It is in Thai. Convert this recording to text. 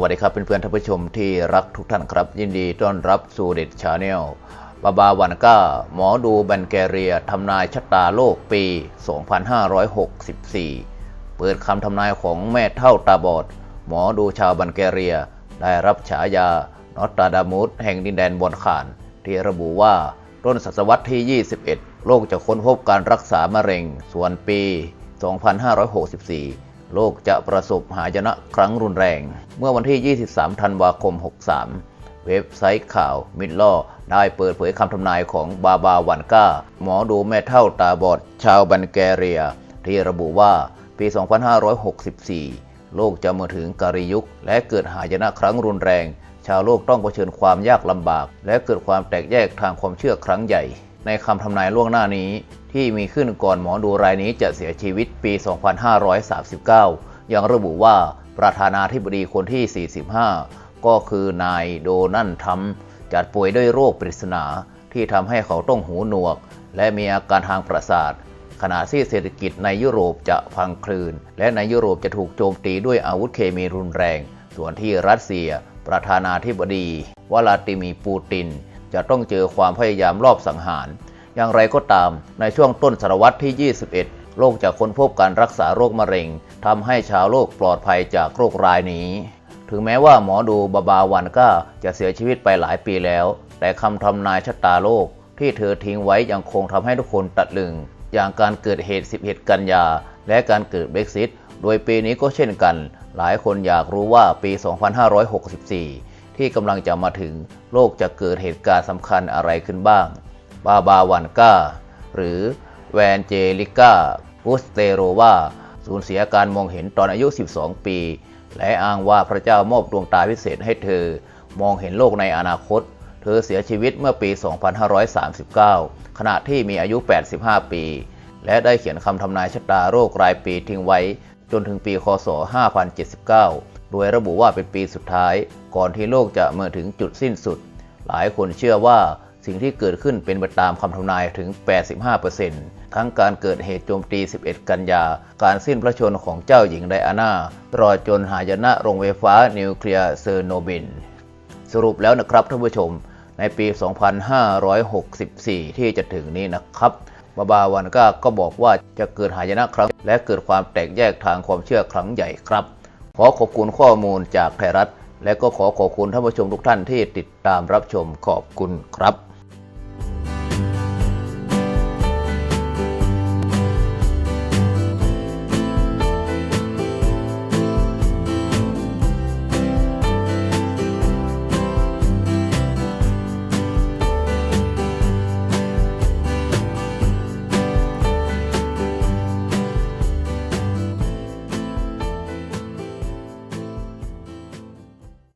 วัสดีครับเพื่อนๆท่านผู้ชมที่รักทุกท่านครับ ยินดีต้อนรับสู่เด็ดชาแนลบาบาวันก้า หมอดูบันแกเรียทำนายชะตาโลกปี 2564 เปิดคำทำนายของแม่เท่าตาบอด หมอดูชาวบันแกเรีย ได้รับฉายานอตตาดามุสแห่งดินแดนบอนข่าน ที่ระบุว่าต้นศตวรรษที่ 21 โลกจะค้นพบการรักษามะเร็ง ส่วนปี 2564 โลกจะประสบหายนะครั้งรุนแรง เมื่อวันที่ 23 ธันวาคม 63 เว็บไซต์ข่าวมิดลอได้เปิดเผยคำทำนายของบาบาวันก้า หมอดูแม่เท่าตาบอดชาวบันแกเรีย ที่ระบุว่าปี 2564 โลกจะมาถึงกาลยุค และเกิดหายนะครั้งรุนแรง ชาวโลกต้องเผชิญความยากลำบาก และเกิดความแตกแยกทางความเชื่อครั้งใหญ่ ในคำทำนายล่วงหน้านี้ ที่มีขึ้นก่อนหมอดูรายนี้จะเสียชีวิตปี 2539 ยังระบุว่าประธานาธิบดีคนที่ 45 ก็คือนายโดนัลด์ทรัมป์จัดป่วยด้วยโรคปริศนาที่ทำให้เขาต้องหูหนวก และมีอาการทางประสาทขณะที่เศรษฐกิจในยุโรปจะพังคลืน และในยุโรปจะถูกโจมตีด้วยอาวุธเคมีรุนแรง ส่วนที่รัสเซีย ประธานาธิบดีวลาดิมีร์ปูติน จะต้องเจอความพยายามรอบสังหาร อย่างไรก็ตาม ในช่วงต้นศตวรรษที่ 21โลกจะค้นพบการรักษาโรคมะเร็งทำให้ชาวโลกปลอดภัยจากโรครายนี้ ถึงแม้ว่าหมอดูบาบาวันก้าจะเสียชีวิตไปหลายปีแล้ว แต่คำทำนายชะตาโลกที่เธอทิ้งไว้ยังคงทำให้ทุกคนตัดลึง อย่างการเกิดเหตุ 11 กันยา และการเกิดเบรกซิต โดยปีนี้ก็เช่นกัน หลายคนอยากรู้ว่าปี 2564 ที่กำลังจะมาถึงโลกจะเกิดเหตุการณ์สำคัญอะไรขึ้นบ้าง บาบาวันกาหรือแวนเจลิก้าอุสเตโรวาสูญเสียการมองเห็นตอนอายุ 12 ปี และอ้างว่าพระเจ้ามอบดวงตาพิเศษให้เธอ มองเห็นโลกในอนาคต เธอเสียชีวิตเมื่อปี 2539 ขณะที่มีอายุ 85 ปี และได้เขียนคำทำนายชะตาโรครายปีทิ้งไว้ จนถึงปี คศ 5079 โดยระบุว่าเป็นปีสุดท้าย ก่อนที่โลกจะเมื่อถึงจุดสิ้นสุด หลายคนเชื่อว่า สิ่งที่เกิดขึ้นเป็นไปตามคำทำนายถึง 85%ทั้งการเกิดเหตุโจมตี 11 กันยา การสิ้นพระชนม์ของเจ้าหญิงไดอาน่าตลอดจนหายนะโรงไฟฟ้านิวเคลียร์เซอร์โนบิล สรุปแล้วนะครับท่านผู้ชม ในปี 2564 ที่จะถึงนี้นะครับบาบาวันก้าก็บอกว่าจะเกิดหายนะครั้ง และเกิดความแตกแยกทางความเชื่อครั้งใหญ่ครับ ขอขอบคุณข้อมูลจากไทยรัฐ และก็ขอขอบคุณท่านผู้ชมทุกท่านที่ติดตามรับชมขอบคุณครับ